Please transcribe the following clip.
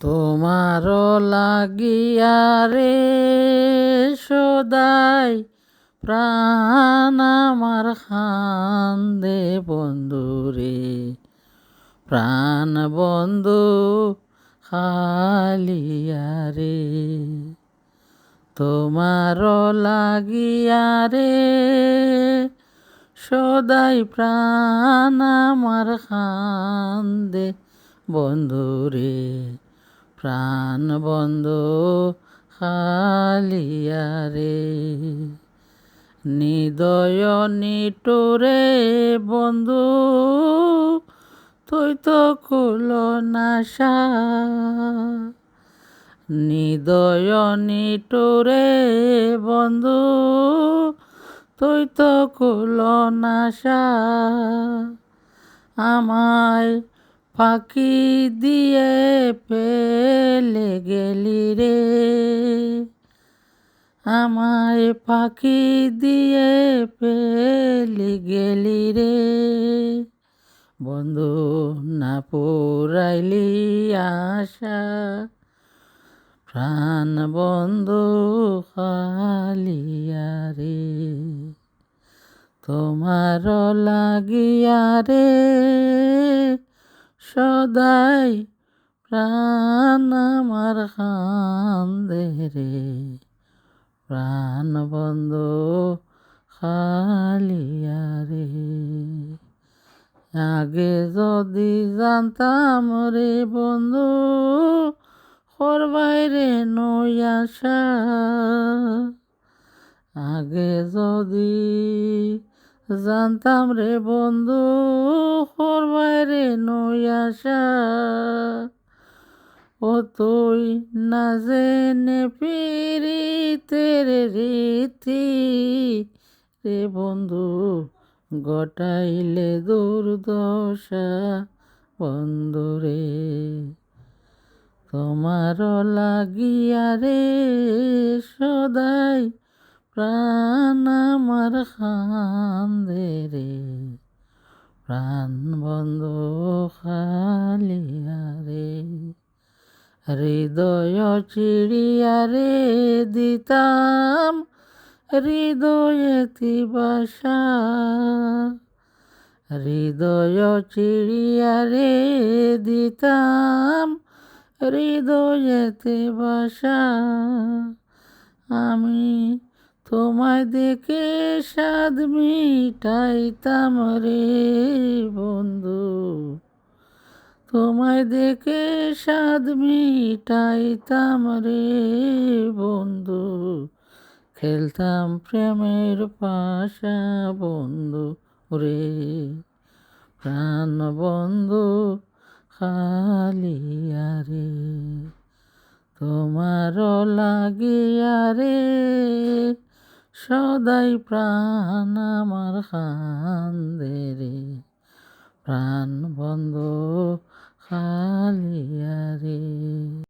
তোমার লাগিয়া রে সদাই প্রাণ আমার দে বন্ধু রে। প্রাণ বন্ধু খালিয়া রে। তোমার লাগিয়া রে সদাই প্রাণ আমার দে বন্ধু রে। প্রাণ বন্ধ খালিয়া রে। নিদয় নিটোরে বন্ধু, তুই তো কুল নাশা। নিদয় নিটোরে বন্ধু, তুই তো কুল নাশা। আমায় ফাঁকি দিয়ে পেলে গেলি রে। আমায় ফাঁকি দিয়ে পেলে গেলি রে। বন্ধু না পুরাইলি আশা, প্রাণ বন্ধু খালিয়া রে তোমার লাগিয়া রে। সদাই প্রাণ আমার কান্দে রে। প্রাণ বন্ধ খালিয়া রে আগে যদি জানতাম রে বন্ধু ওর বাইরে নই আসা আগে যদি জানতাম রে বন্ধু, ওর বাইরে নই আসা ও তুই না জেনে পিরিতের রীতি রে বন্ধু, গটাইলে দুর্দশা বন্ধু রে। তোমার লাগিয়া রে সদাই প্রাণ আমার খান্দে রে। প্রাণ বন্ধ খালিয়া রে হৃদয় চিড়িয়া রে দিতাম হৃদয়েতি বাসা হৃদয় চিড়িয়া রে দিতাম হৃদয়েতে বাসা আমি তোমায় দেখে সাদ মিটাইতাম রে বন্ধু। তোমায় দেখে সাদ মিটাইতাম রে বন্ধু। খেলতাম প্রেমের পাশা বন্ধু রে। প্রাণ বন্ধু খালিয়া রে তোমার লাগিয়া রে। সদাই প্রাণ আমার খান্দে রে প্রাণ বন্ধ খালিয়া রে।